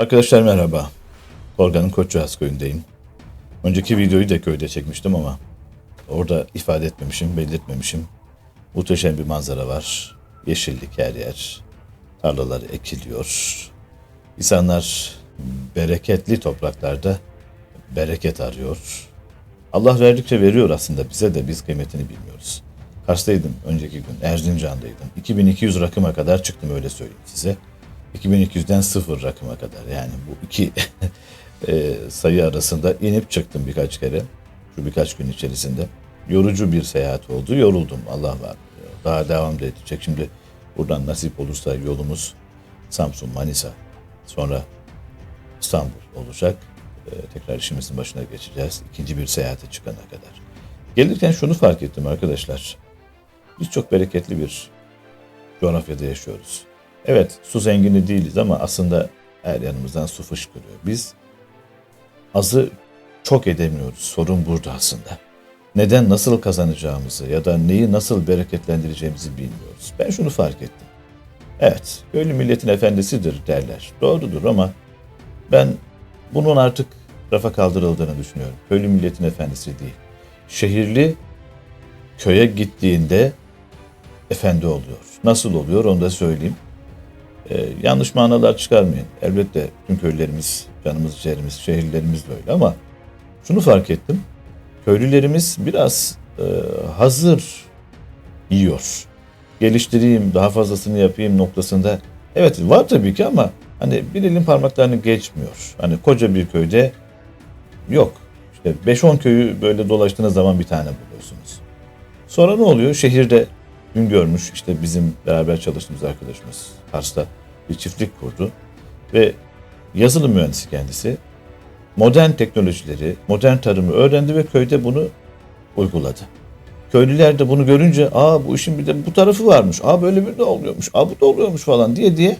Arkadaşlar merhaba. Korgan'ın Koçuaz köyündeyim. Önceki videoyu da köyde çekmiştim ama orada ifade etmemişim, belirtmemişim. Muhteşem bir manzara var. Yeşillik her yer. Tarlalar ekiliyor. İnsanlar bereketli topraklarda bereket arıyor. Allah verdikçe veriyor aslında bize de biz kıymetini bilmiyoruz. Kars'taydım önceki gün, Erzincan'daydım. 2200 rakıma kadar çıktım öyle söyleyeyim size. 2200'den sıfır rakıma kadar yani bu iki e, sayı arasında inip çıktım birkaç kere. Şu birkaç gün içerisinde. Yorucu bir seyahat oldu. Yoruldum Allah var. Daha devam da edecek. Şimdi buradan nasip olursa yolumuz Samsun, Manisa. Sonra İstanbul olacak. E, tekrar işimizin başına geçeceğiz. İkinci bir seyahate çıkana kadar. Gelirken şunu fark ettim arkadaşlar. Biz çok bereketli bir coğrafyada yaşıyoruz. Evet su zengini değiliz ama aslında her yanımızdan su fışkırıyor. Biz azı çok edemiyoruz. Sorun burada aslında. Neden nasıl kazanacağımızı ya da neyi nasıl bereketlendireceğimizi bilmiyoruz. Ben şunu fark ettim. Evet, köylü milletin efendisidir derler. Doğrudur ama ben bunun artık rafa kaldırıldığını düşünüyorum. Köylü milletin efendisi değil. Şehirli köye gittiğinde efendi oluyor. Nasıl oluyor onu da söyleyeyim. Ee, yanlış manalar çıkarmayın. Elbette tüm köylerimiz, canımız, ciğerimiz, şehirlerimiz de öyle ama şunu fark ettim. Köylülerimiz biraz e, hazır yiyor. Geliştireyim, daha fazlasını yapayım noktasında. Evet var tabii ki ama hani bir elin parmaklarını geçmiyor. Hani koca bir köyde yok. İşte 5-10 köyü böyle dolaştığınız zaman bir tane buluyorsunuz. Sonra ne oluyor? Şehirde dün görmüş işte bizim beraber çalıştığımız arkadaşımız Kars'ta bir çiftlik kurdu ve yazılım mühendisi kendisi modern teknolojileri, modern tarımı öğrendi ve köyde bunu uyguladı. Köylüler de bunu görünce aa bu işin bir de bu tarafı varmış, aa böyle bir de oluyormuş, aa bu da oluyormuş falan diye diye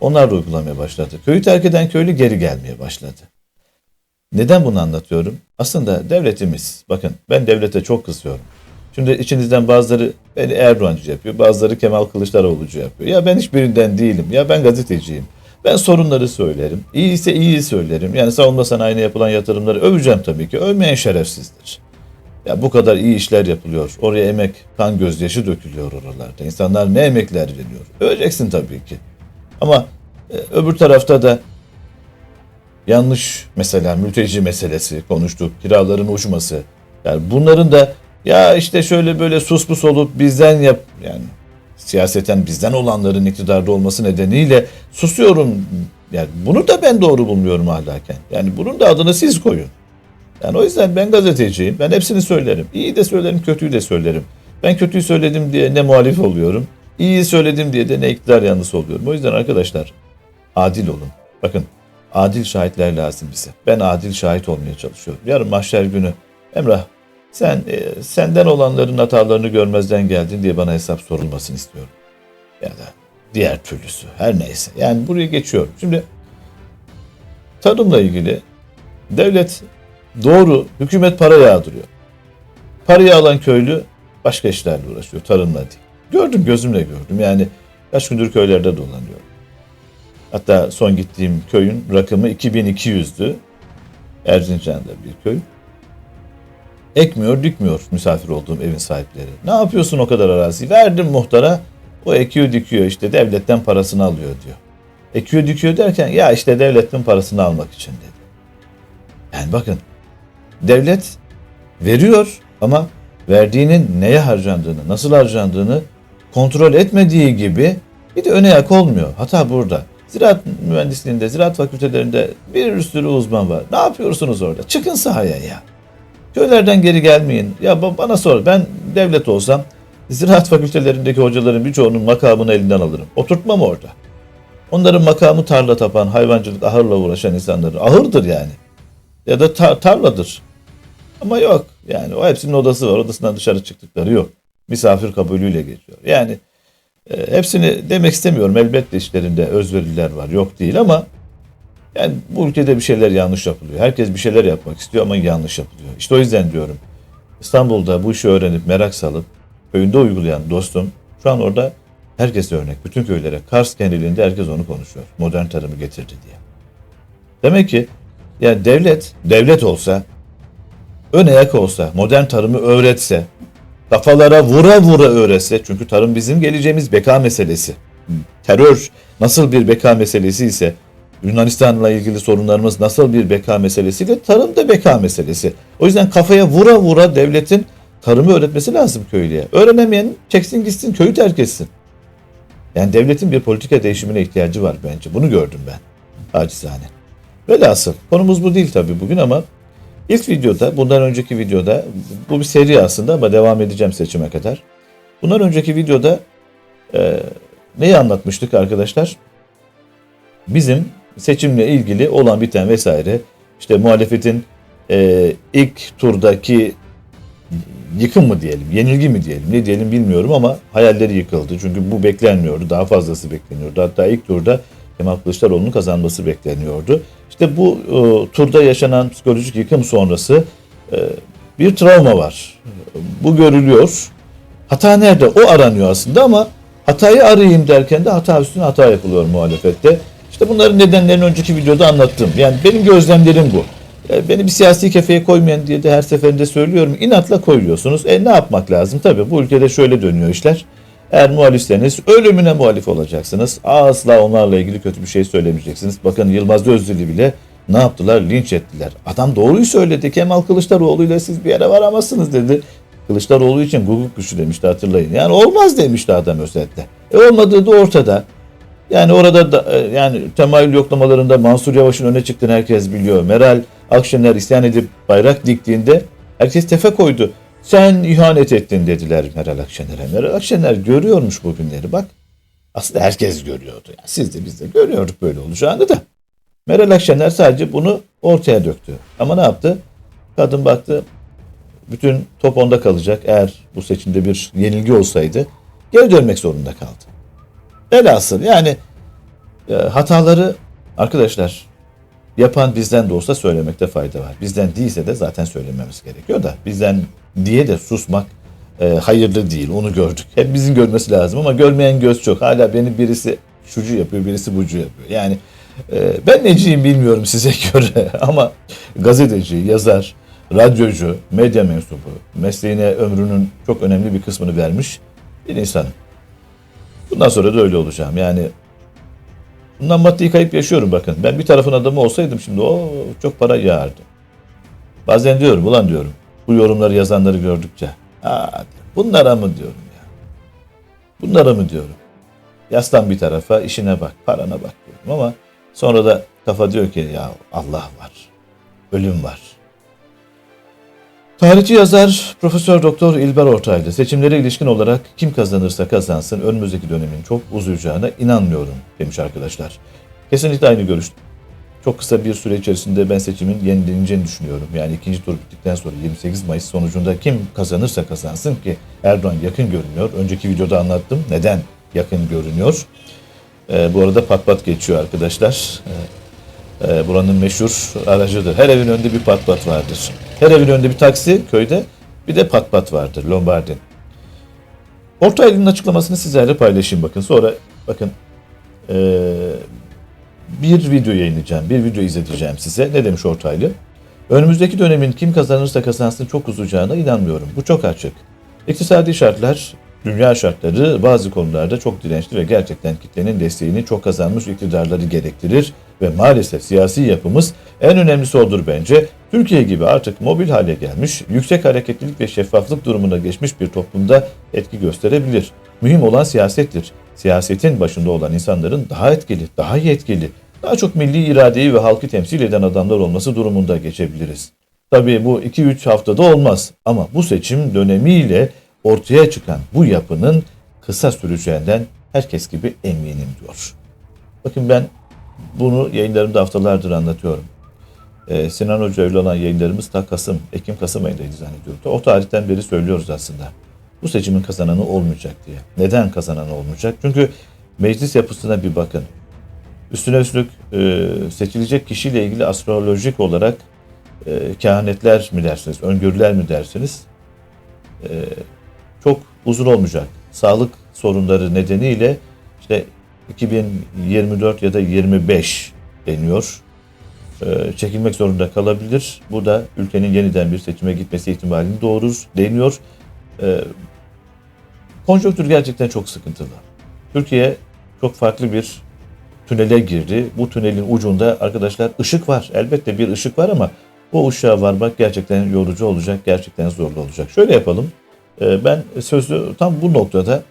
onlar da uygulamaya başladı. Köyü terk eden köylü geri gelmeye başladı. Neden bunu anlatıyorum? Aslında devletimiz, bakın ben devlete çok kızıyorum. Şimdi içinizden bazıları beni Erdoğancı yapıyor, bazıları Kemal Kılıçdaroğlu'cu yapıyor. Ya ben hiçbirinden değilim, ya ben gazeteciyim. Ben sorunları söylerim. İyi ise iyi söylerim. Yani savunma sanayine yapılan yatırımları öveceğim tabii ki. Övmeyen şerefsizdir. Ya bu kadar iyi işler yapılıyor. Oraya emek, kan gözyaşı dökülüyor oralarda. İnsanlar ne emekler veriyor. Öveceksin tabii ki. Ama e, öbür tarafta da yanlış mesela mülteci meselesi konuştuk. Kiraların uçması. Yani bunların da ya işte şöyle böyle sus pus olup bizden yap yani siyaseten bizden olanların iktidarda olması nedeniyle susuyorum. Yani bunu da ben doğru bulmuyorum ahlaken. Yani bunun da adını siz koyun. Yani o yüzden ben gazeteciyim. Ben hepsini söylerim. İyi de söylerim, kötüyü de söylerim. Ben kötüyü söyledim diye ne muhalif oluyorum. İyiyi söyledim diye de ne iktidar yanlısı oluyorum. O yüzden arkadaşlar adil olun. Bakın adil şahitler lazım bize. Ben adil şahit olmaya çalışıyorum. Yarın mahşer günü Emrah sen e, senden olanların hatalarını görmezden geldin diye bana hesap sorulmasını istiyorum. Ya da diğer türlüsü her neyse. Yani buraya geçiyorum. Şimdi tarımla ilgili devlet doğru hükümet para yağdırıyor. Parayı alan köylü başka işlerle uğraşıyor. Tarımla değil. Gördüm gözümle gördüm. Yani kaç gündür köylerde dolanıyorum. Hatta son gittiğim köyün rakımı 2200'dü. Erzincan'da bir köy. Ekmiyor, dikmiyor misafir olduğum evin sahipleri. Ne yapıyorsun o kadar arazi? Verdim muhtara. O ekiyor, dikiyor işte devletten parasını alıyor diyor. Ekiyor, dikiyor derken ya işte devletin parasını almak için dedi. Yani bakın devlet veriyor ama verdiğinin neye harcandığını, nasıl harcandığını kontrol etmediği gibi bir de öne yak olmuyor. Hata burada. Ziraat mühendisliğinde, ziraat fakültelerinde bir sürü uzman var. Ne yapıyorsunuz orada? Çıkın sahaya ya. Köylerden geri gelmeyin. Ya ba- bana sor. Ben devlet olsam ziraat fakültelerindeki hocaların birçoğunun makamını elinden alırım. Oturtmam orada. Onların makamı tarla tapan, hayvancılık, ahırla uğraşan insanların. Ahırdır yani. Ya da tar- tarladır. Ama yok. Yani o hepsinin odası var. Odasından dışarı çıktıkları yok. Misafir kabulüyle geçiyor. Yani e, hepsini demek istemiyorum. Elbette işlerinde özveriler var. Yok değil ama yani bu ülkede bir şeyler yanlış yapılıyor. Herkes bir şeyler yapmak istiyor ama yanlış yapılıyor. İşte o yüzden diyorum. İstanbul'da bu işi öğrenip merak salıp köyünde uygulayan dostum şu an orada herkese örnek. Bütün köylere Kars genelinde herkes onu konuşuyor. Modern tarımı getirdi diye. Demek ki yani devlet, devlet olsa, ön ayak olsa, modern tarımı öğretse, kafalara vura vura öğretse, çünkü tarım bizim geleceğimiz beka meselesi. Terör nasıl bir beka meselesi ise, Yunanistan'la ilgili sorunlarımız nasıl bir beka meselesiyle tarım da beka meselesi. O yüzden kafaya vura vura devletin tarımı öğretmesi lazım köylüye. Öğrenemeyen çeksin gitsin köyü terk etsin. Yani devletin bir politika değişimine ihtiyacı var bence. Bunu gördüm ben. Acizane. Velhasıl konumuz bu değil tabii bugün ama ilk videoda, bundan önceki videoda, bu bir seri aslında ama devam edeceğim seçime kadar. Bundan önceki videoda e, neyi anlatmıştık arkadaşlar? Bizim seçimle ilgili olan biten vesaire, işte muhalefetin e, ilk turdaki yıkım mı diyelim, yenilgi mi diyelim, ne diyelim bilmiyorum ama hayalleri yıkıldı. Çünkü bu beklenmiyordu, daha fazlası bekleniyordu. Hatta ilk turda Kemal Kılıçdaroğlu'nun kazanması bekleniyordu. İşte bu e, turda yaşanan psikolojik yıkım sonrası e, bir travma var. Bu görülüyor. Hata nerede? O aranıyor aslında ama hatayı arayayım derken de hata üstüne hata yapılıyor muhalefette. İşte bunların nedenlerini önceki videoda anlattım. Yani benim gözlemlerim bu. E, Beni bir siyasi kefeye koymayan diye de her seferinde söylüyorum. İnatla koyuyorsunuz. E ne yapmak lazım? Tabii bu ülkede şöyle dönüyor işler. Eğer muhalifseniz ölümüne muhalif olacaksınız. Asla onlarla ilgili kötü bir şey söylemeyeceksiniz. Bakın Yılmaz Özdil'i bile ne yaptılar? Linç ettiler. Adam doğruyu söyledi. Kemal Kılıçdaroğlu ile siz bir yere varamazsınız dedi. Kılıçdaroğlu için guguk güçlü demişti hatırlayın. Yani olmaz demişti adam özetle. E olmadığı da ortada. Yani orada da, e, yani temayül yoklamalarında Mansur Yavaş'ın öne çıktığını herkes biliyor. Meral Akşener isyan edip bayrak diktiğinde herkes tefe koydu. Sen ihanet ettin dediler Meral Akşener'e. Meral Akşener görüyormuş bu günleri bak. Aslında herkes görüyordu. Yani siz de biz de görüyorduk böyle olacağını da. Meral Akşener sadece bunu ortaya döktü. Ama ne yaptı? Kadın baktı bütün top onda kalacak eğer bu seçimde bir yenilgi olsaydı geri dönmek zorunda kaldı. Velhasıl yani e, hataları arkadaşlar yapan bizden de olsa söylemekte fayda var. Bizden değilse de zaten söylememiz gerekiyor da bizden diye de susmak e, hayırlı değil. Onu gördük. Hep bizim görmesi lazım ama görmeyen göz çok. Hala beni birisi şucu yapıyor, birisi bucu yapıyor. Yani e, ben neciyim bilmiyorum size göre ama gazeteci, yazar, radyocu, medya mensubu, mesleğine ömrünün çok önemli bir kısmını vermiş bir insanım. Bundan sonra da öyle olacağım. Yani bundan maddi kayıp yaşıyorum bakın. Ben bir tarafın adamı olsaydım şimdi o çok para yağardı. Bazen diyorum ulan diyorum bu yorumları yazanları gördükçe. Aa, bunlara mı diyorum ya. Bunlara mı diyorum. Yaslan bir tarafa işine bak parana bak diyorum ama sonra da kafa diyor ki ya Allah var. Ölüm var. Tarihçi yazar Profesör Doktor İlber Ortaylı seçimlere ilişkin olarak kim kazanırsa kazansın önümüzdeki dönemin çok uzayacağına inanmıyorum demiş arkadaşlar. Kesinlikle aynı görüş. Çok kısa bir süre içerisinde ben seçimin yenileneceğini düşünüyorum. Yani ikinci tur bittikten sonra 28 Mayıs sonucunda kim kazanırsa kazansın ki Erdoğan yakın görünüyor. Önceki videoda anlattım neden yakın görünüyor. Ee, bu arada pat pat geçiyor arkadaşlar. Ee, e, buranın meşhur aracıdır. Her evin önünde bir pat pat vardır. Her evin önünde bir taksi köyde bir de pat pat vardır Lombardin. Ortaylı'nın açıklamasını sizlerle paylaşayım bakın. Sonra bakın ee, bir video yayınlayacağım, bir video izleteceğim size. Ne demiş Ortaylı? Önümüzdeki dönemin kim kazanırsa kazansın çok uzayacağına inanmıyorum. Bu çok açık. İktisadi şartlar, dünya şartları bazı konularda çok dirençli ve gerçekten kitlenin desteğini çok kazanmış iktidarları gerektirir ve maalesef siyasi yapımız en önemlisi odur bence. Türkiye gibi artık mobil hale gelmiş, yüksek hareketlilik ve şeffaflık durumuna geçmiş bir toplumda etki gösterebilir. Mühim olan siyasettir. Siyasetin başında olan insanların daha etkili, daha yetkili, daha çok milli iradeyi ve halkı temsil eden adamlar olması durumunda geçebiliriz. Tabii bu 2-3 haftada olmaz ama bu seçim dönemiyle ortaya çıkan bu yapının kısa süreceğinden herkes gibi eminim diyor. Bakın ben bunu yayınlarımda haftalardır anlatıyorum. Ee, Sinan Hoca ile olan yayınlarımız ta Kasım, Ekim-Kasım ayındaydı zannediyorum. O tarihten beri söylüyoruz aslında. Bu seçimin kazananı olmayacak diye. Neden kazananı olmayacak? Çünkü meclis yapısına bir bakın. Üstüne üstlük e, seçilecek kişiyle ilgili astrolojik olarak e, kehanetler mi dersiniz, öngörüler mi dersiniz? E, çok uzun olmayacak. Sağlık sorunları nedeniyle işte 2024 ya da 25 deniyor. e, çekilmek zorunda kalabilir. Bu da ülkenin yeniden bir seçime gitmesi ihtimalini doğurur deniyor. E, konjonktür gerçekten çok sıkıntılı. Türkiye çok farklı bir tünele girdi. Bu tünelin ucunda arkadaşlar ışık var. Elbette bir ışık var ama o ışığa varmak gerçekten yorucu olacak, gerçekten zorlu olacak. Şöyle yapalım. E, ben sözü tam bu noktada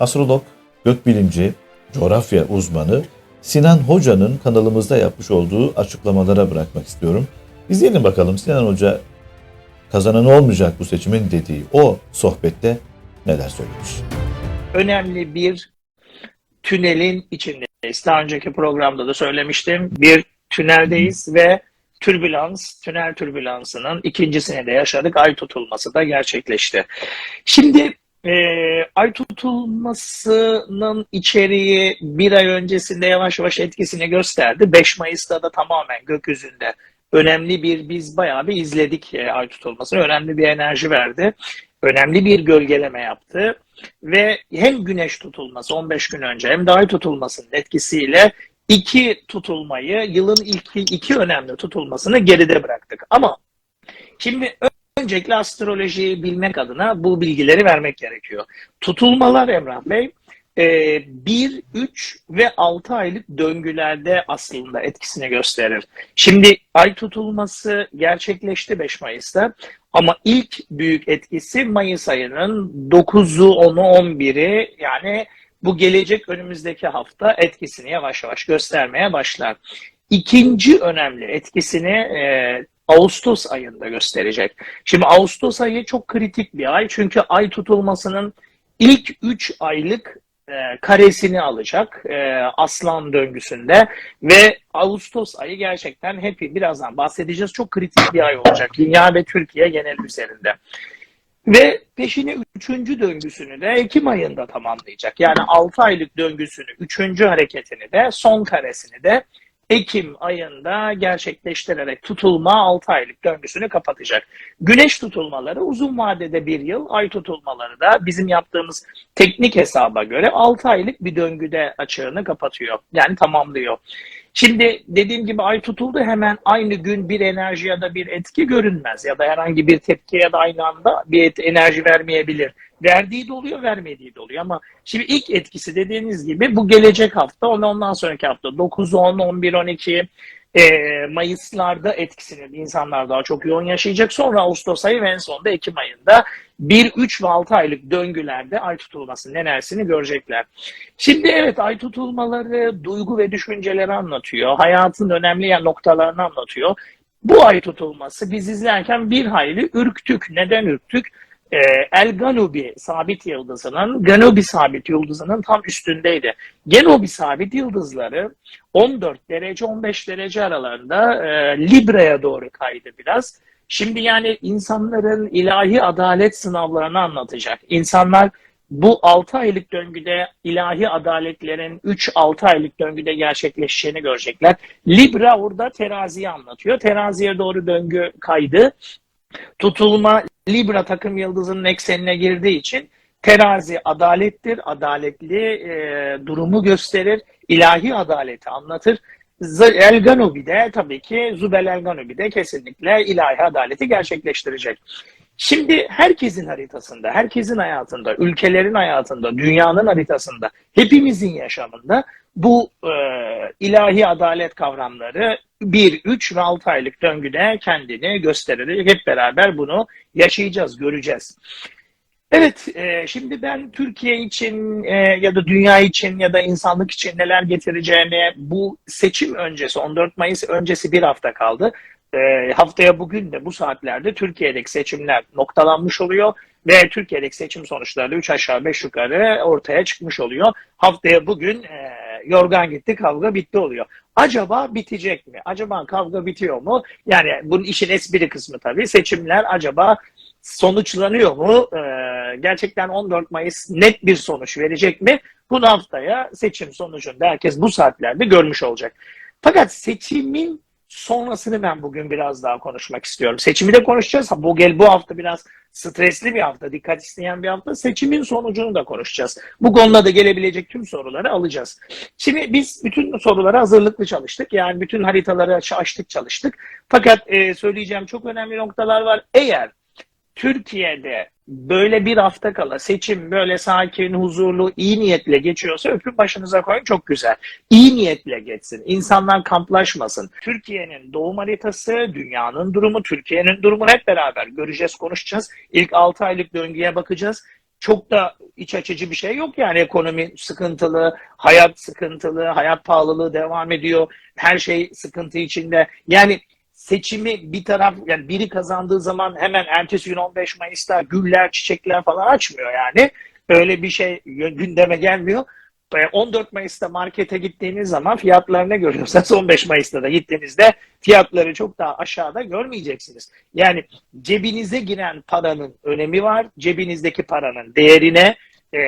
astrolog, gökbilimci, coğrafya uzmanı Sinan Hoca'nın kanalımızda yapmış olduğu açıklamalara bırakmak istiyorum. İzleyelim bakalım Sinan Hoca kazanan olmayacak bu seçimin dediği o sohbette neler söylemiş. önemli bir tünelin içindeyiz. Daha önceki programda da söylemiştim. Bir tüneldeyiz ve türbülans, tünel türbülansının ikincisini de yaşadık. Ay tutulması da gerçekleşti. Şimdi e, ay tutulmasının içeriği bir ay öncesinde yavaş yavaş etkisini gösterdi. 5 Mayıs'ta da tamamen gökyüzünde önemli bir biz bayağı bir izledik e, ay tutulmasını. Önemli bir enerji verdi. Önemli bir gölgeleme yaptı ve hem güneş tutulması 15 gün önce hem de ay tutulmasının etkisiyle iki tutulmayı yılın ilk iki önemli tutulmasını geride bıraktık. Ama şimdi öncelikle astrolojiyi bilmek adına bu bilgileri vermek gerekiyor. Tutulmalar Emrah Bey 1, 3 ve 6 aylık döngülerde aslında etkisini gösterir. Şimdi ay tutulması gerçekleşti 5 Mayıs'ta ama ilk büyük etkisi Mayıs ayının 9'u, 10'u, 11'i yani bu gelecek önümüzdeki hafta etkisini yavaş yavaş göstermeye başlar. İkinci önemli etkisini e, Ağustos ayında gösterecek. Şimdi Ağustos ayı çok kritik bir ay çünkü ay tutulmasının ilk 3 aylık e, karesini alacak e, aslan döngüsünde ve Ağustos ayı gerçekten hep birazdan bahsedeceğiz çok kritik bir ay olacak dünya ve Türkiye genel üzerinde. Ve peşini üçüncü döngüsünü de Ekim ayında tamamlayacak. Yani 6 aylık döngüsünü, üçüncü hareketini de, son karesini de Ekim ayında gerçekleştirerek tutulma 6 aylık döngüsünü kapatacak. Güneş tutulmaları uzun vadede bir yıl, ay tutulmaları da bizim yaptığımız teknik hesaba göre 6 aylık bir döngüde açığını kapatıyor. Yani tamamlıyor. Şimdi dediğim gibi ay tutuldu hemen aynı gün bir enerji ya da bir etki görünmez ya da herhangi bir tepki ya da aynı anda bir et, enerji vermeyebilir. Verdiği de oluyor, vermediği de oluyor ama şimdi ilk etkisi dediğiniz gibi bu gelecek hafta, ondan sonraki hafta 9, 10, 11, 12 e, Mayıslarda etkisini insanlar daha çok yoğun yaşayacak. Sonra Ağustos ayı ve en sonunda Ekim ayında 1, 3 ve 6 aylık döngülerde ay tutulmasının enerjisini görecekler. Şimdi evet ay tutulmaları duygu ve düşünceleri anlatıyor. Hayatın önemli noktalarını anlatıyor. Bu ay tutulması biz izlerken bir hayli ürktük. Neden ürktük? Ee, El Ganubi sabit yıldızının, Ganubi sabit yıldızının tam üstündeydi. Ganubi sabit yıldızları 14 derece 15 derece aralarında e, Libra'ya doğru kaydı biraz. Şimdi yani insanların ilahi adalet sınavlarını anlatacak. İnsanlar bu 6 aylık döngüde ilahi adaletlerin 3-6 aylık döngüde gerçekleşeceğini görecekler. Libra orada teraziyi anlatıyor. Teraziye doğru döngü kaydı. Tutulma Libra takım yıldızının eksenine girdiği için terazi adalettir. Adaletli e, durumu gösterir. ilahi adaleti anlatır. El Ganubi de tabii ki Zubel El Ganubi de kesinlikle ilahi adaleti gerçekleştirecek. Şimdi herkesin haritasında, herkesin hayatında, ülkelerin hayatında, dünyanın haritasında, hepimizin yaşamında bu e, ilahi adalet kavramları 1, 3 ve 6 aylık döngüde kendini gösterir. Hep beraber bunu yaşayacağız, göreceğiz. Evet, e, şimdi ben Türkiye için e, ya da dünya için ya da insanlık için neler getireceğini bu seçim öncesi, 14 Mayıs öncesi bir hafta kaldı. E, haftaya bugün de bu saatlerde Türkiye'deki seçimler noktalanmış oluyor ve Türkiye'deki seçim sonuçları da 3 aşağı 5 yukarı ortaya çıkmış oluyor. Haftaya bugün e, yorgan gitti kavga bitti oluyor. Acaba bitecek mi? Acaba kavga bitiyor mu? Yani bunun işin espri kısmı tabii. Seçimler acaba sonuçlanıyor mu? Ee, gerçekten 14 Mayıs net bir sonuç verecek mi? Bunu haftaya seçim sonucunda herkes bu saatlerde görmüş olacak. Fakat seçimin sonrasını ben bugün biraz daha konuşmak istiyorum. Seçimi de konuşacağız. Bu gel bu hafta biraz stresli bir hafta, dikkat isteyen bir hafta. Seçimin sonucunu da konuşacağız. Bu konuda da gelebilecek tüm soruları alacağız. Şimdi biz bütün sorulara hazırlıklı çalıştık. Yani bütün haritaları aç- açtık çalıştık. Fakat e, söyleyeceğim çok önemli noktalar var. Eğer Türkiye'de böyle bir hafta kala seçim böyle sakin, huzurlu, iyi niyetle geçiyorsa öpüp başınıza koyun çok güzel. İyi niyetle geçsin. İnsanlar kamplaşmasın. Türkiye'nin doğum haritası, dünyanın durumu, Türkiye'nin durumu hep beraber göreceğiz, konuşacağız. İlk 6 aylık döngüye bakacağız. Çok da iç açıcı bir şey yok yani ekonomi sıkıntılı, hayat sıkıntılı, hayat pahalılığı devam ediyor. Her şey sıkıntı içinde. Yani seçimi bir taraf yani biri kazandığı zaman hemen ertesi gün 15 Mayıs'ta güller, çiçekler falan açmıyor yani. Öyle bir şey gündeme gelmiyor. E, 14 Mayıs'ta markete gittiğiniz zaman fiyatlar ne görüyorsanız 15 Mayıs'ta da gittiğinizde fiyatları çok daha aşağıda görmeyeceksiniz. Yani cebinize giren paranın önemi var. Cebinizdeki paranın değerine, e,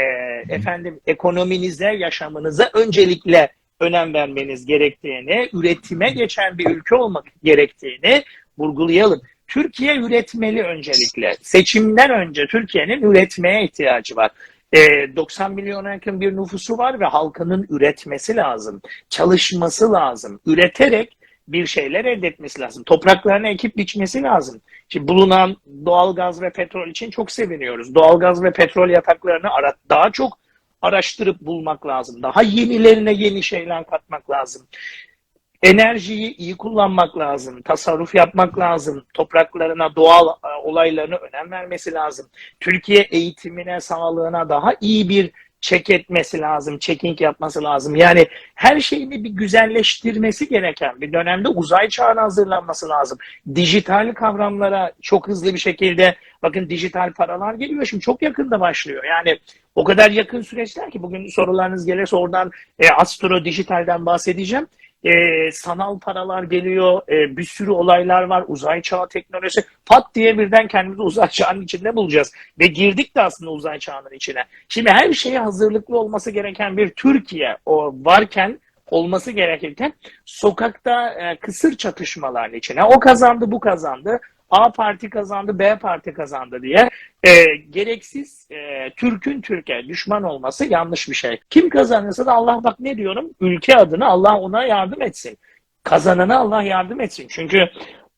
efendim ekonominize, yaşamınıza öncelikle önem vermeniz gerektiğini, üretime geçen bir ülke olmak gerektiğini vurgulayalım. Türkiye üretmeli öncelikle. Seçimden önce Türkiye'nin üretmeye ihtiyacı var. Ee, 90 milyona yakın bir nüfusu var ve halkının üretmesi lazım. Çalışması lazım. Üreterek bir şeyler elde etmesi lazım. Topraklarına ekip biçmesi lazım. Şimdi bulunan doğal gaz ve petrol için çok seviniyoruz. Doğal gaz ve petrol yataklarını daha çok araştırıp bulmak lazım. Daha yenilerine yeni şeyler katmak lazım. Enerjiyi iyi kullanmak lazım. Tasarruf yapmak lazım. Topraklarına, doğal e, olaylarına önem vermesi lazım. Türkiye eğitimine, sağlığına daha iyi bir çek etmesi lazım, checking yapması lazım. Yani her şeyini bir güzelleştirmesi gereken bir dönemde uzay çağına hazırlanması lazım. Dijital kavramlara çok hızlı bir şekilde bakın dijital paralar geliyor şimdi çok yakında başlıyor. Yani o kadar yakın süreçler ki bugün sorularınız gelirse oradan e, astro dijitalden bahsedeceğim. E, sanal paralar geliyor, e, bir sürü olaylar var, uzay çağı teknolojisi. Pat diye birden kendimizi uzay çağının içinde bulacağız. Ve girdik de aslında uzay çağının içine. Şimdi her şeye hazırlıklı olması gereken bir Türkiye o varken olması gerekirken sokakta e, kısır çatışmaların içine o kazandı bu kazandı A parti kazandı B parti kazandı diye e, gereksiz e, Türk'ün Türkiye düşman olması yanlış bir şey. Kim kazanırsa da Allah bak ne diyorum ülke adına Allah ona yardım etsin. Kazanana Allah yardım etsin. Çünkü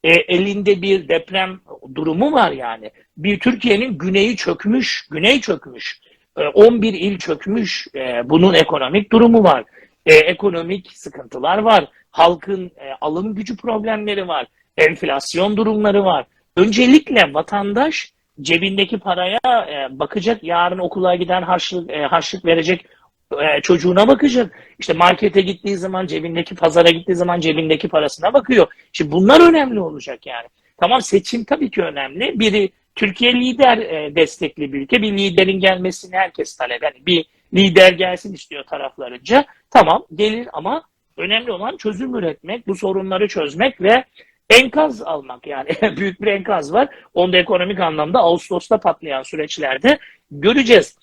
e, elinde bir deprem durumu var yani. Bir Türkiye'nin güneyi çökmüş, güney çökmüş. E, 11 il çökmüş. E, bunun ekonomik durumu var. E, ekonomik sıkıntılar var. Halkın e, alım gücü problemleri var. Enflasyon durumları var. Öncelikle vatandaş cebindeki paraya e, bakacak. Yarın okula giden harçlık, e, harçlık verecek e, çocuğuna bakacak. İşte markete gittiği zaman cebindeki pazara gittiği zaman cebindeki parasına bakıyor. Şimdi bunlar önemli olacak yani. Tamam seçim tabii ki önemli. Biri Türkiye lider e, destekli bir ülke. Bir liderin gelmesini herkes talep. Yani bir lider gelsin istiyor taraflarınca. Tamam gelir ama önemli olan çözüm üretmek, bu sorunları çözmek ve enkaz almak yani büyük bir enkaz var. Onu da ekonomik anlamda Ağustos'ta patlayan süreçlerde göreceğiz.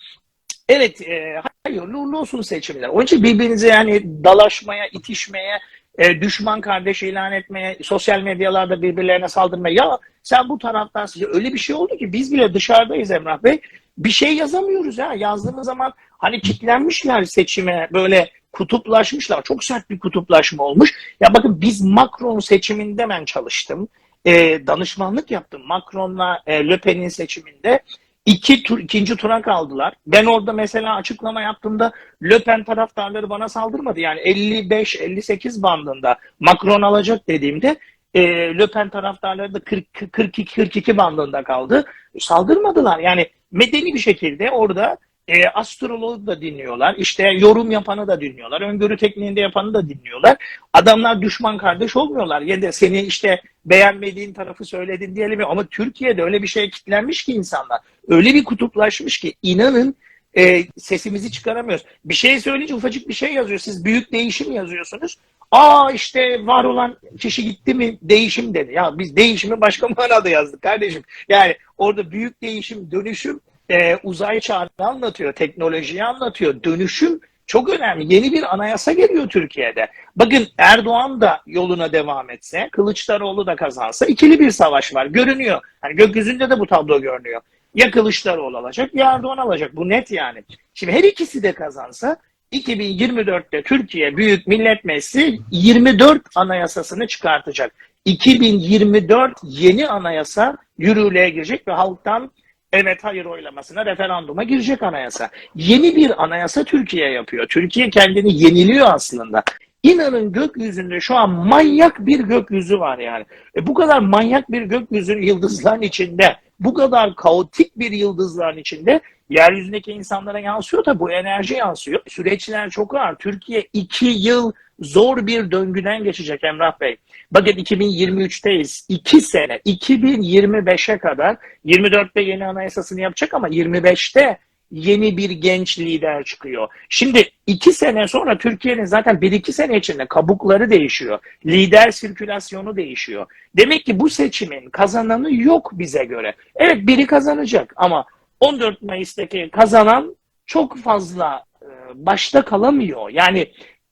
Evet, e, hayırlı uğurlu olsun seçimler. Onun için birbirinize yani dalaşmaya, itişmeye, e, düşman kardeş ilan etmeye, sosyal medyalarda birbirlerine saldırmaya. Ya sen bu taraftansın. Ya öyle bir şey oldu ki biz bile dışarıdayız Emrah Bey. Bir şey yazamıyoruz ha. Yazdığımız zaman hani kitlenmişler seçime böyle kutuplaşmışlar. Çok sert bir kutuplaşma olmuş. Ya bakın biz Macron seçiminde ben çalıştım. E, danışmanlık yaptım. Macron'la e, Le Pen'in seçiminde iki tur, ikinci tura kaldılar. Ben orada mesela açıklama yaptığımda Le Pen taraftarları bana saldırmadı. Yani 55-58 bandında Macron alacak dediğimde e, Le Pen taraftarları da 42-42 bandında kaldı. Saldırmadılar. Yani medeni bir şekilde orada e, astrologu da dinliyorlar. İşte yorum yapanı da dinliyorlar. Öngörü tekniğinde yapanı da dinliyorlar. Adamlar düşman kardeş olmuyorlar. Ya da seni işte beğenmediğin tarafı söyledin diyelim. Ama Türkiye'de öyle bir şeye kitlenmiş ki insanlar. Öyle bir kutuplaşmış ki inanın e, sesimizi çıkaramıyoruz. Bir şey söyleyince ufacık bir şey yazıyor. Siz büyük değişim yazıyorsunuz. Aa işte var olan kişi gitti mi değişim dedi. Ya biz değişimi başka manada yazdık kardeşim. Yani orada büyük değişim, dönüşüm e, uzay çağını anlatıyor, teknolojiyi anlatıyor. Dönüşüm çok önemli. Yeni bir anayasa geliyor Türkiye'de. Bakın Erdoğan da yoluna devam etse, Kılıçdaroğlu da kazansa ikili bir savaş var. Görünüyor. Hani gökyüzünde de bu tablo görünüyor. Ya Kılıçdaroğlu alacak ya Erdoğan alacak. Bu net yani. Şimdi her ikisi de kazansa 2024'te Türkiye Büyük Millet Meclisi 24 anayasasını çıkartacak. 2024 yeni anayasa yürürlüğe girecek ve halktan evet hayır oylamasına referanduma girecek anayasa. Yeni bir anayasa Türkiye yapıyor. Türkiye kendini yeniliyor aslında. İnanın gökyüzünde şu an manyak bir gökyüzü var yani. E bu kadar manyak bir gökyüzü yıldızların içinde, bu kadar kaotik bir yıldızların içinde yeryüzündeki insanlara yansıyor da bu enerji yansıyor. Süreçler çok ağır. Türkiye iki yıl zor bir döngüden geçecek Emrah Bey. Bakın 2023'teyiz. 2 sene 2025'e kadar 24'te yeni anayasasını yapacak ama 25'te yeni bir genç lider çıkıyor. Şimdi iki sene sonra Türkiye'nin zaten bir iki sene içinde kabukları değişiyor. Lider sirkülasyonu değişiyor. Demek ki bu seçimin kazananı yok bize göre. Evet biri kazanacak ama 14 Mayıs'taki kazanan çok fazla e, başta kalamıyor. Yani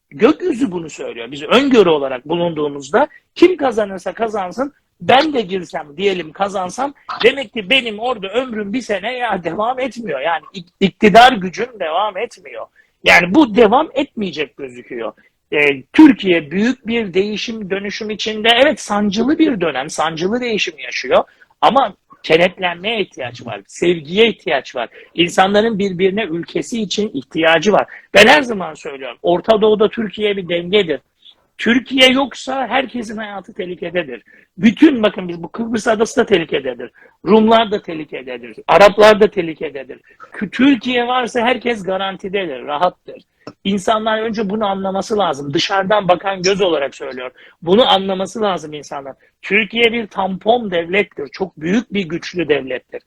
gökyüzü bunu söylüyor. Biz öngörü olarak bulunduğumuzda kim kazanırsa kazansın ben de girsem diyelim kazansam demek ki benim orada ömrüm bir sene ya devam etmiyor. Yani ik- iktidar gücüm devam etmiyor. Yani bu devam etmeyecek gözüküyor. Ee, Türkiye büyük bir değişim dönüşüm içinde evet sancılı bir dönem, sancılı değişim yaşıyor ama kenetlenmeye ihtiyaç var, sevgiye ihtiyaç var. İnsanların birbirine ülkesi için ihtiyacı var. Ben her zaman söylüyorum, Orta Doğu'da Türkiye bir dengedir. Türkiye yoksa herkesin hayatı tehlikededir. Bütün bakın biz bu Kıbrıs adası da tehlikededir. Rumlar da tehlikededir. Araplar da tehlikededir. Türkiye varsa herkes garantidedir, rahattır. İnsanlar önce bunu anlaması lazım. Dışarıdan bakan göz olarak söylüyor. Bunu anlaması lazım insanlar. Türkiye bir tampon devlettir. Çok büyük bir güçlü devlettir.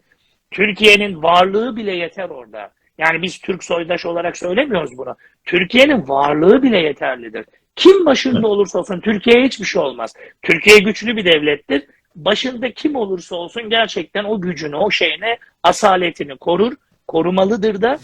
Türkiye'nin varlığı bile yeter orada. Yani biz Türk soydaş olarak söylemiyoruz bunu. Türkiye'nin varlığı bile yeterlidir. Kim başında olursa olsun Türkiye'ye hiçbir şey olmaz. Türkiye güçlü bir devlettir. Başında kim olursa olsun gerçekten o gücünü, o şeyini, asaletini korur, korumalıdır da.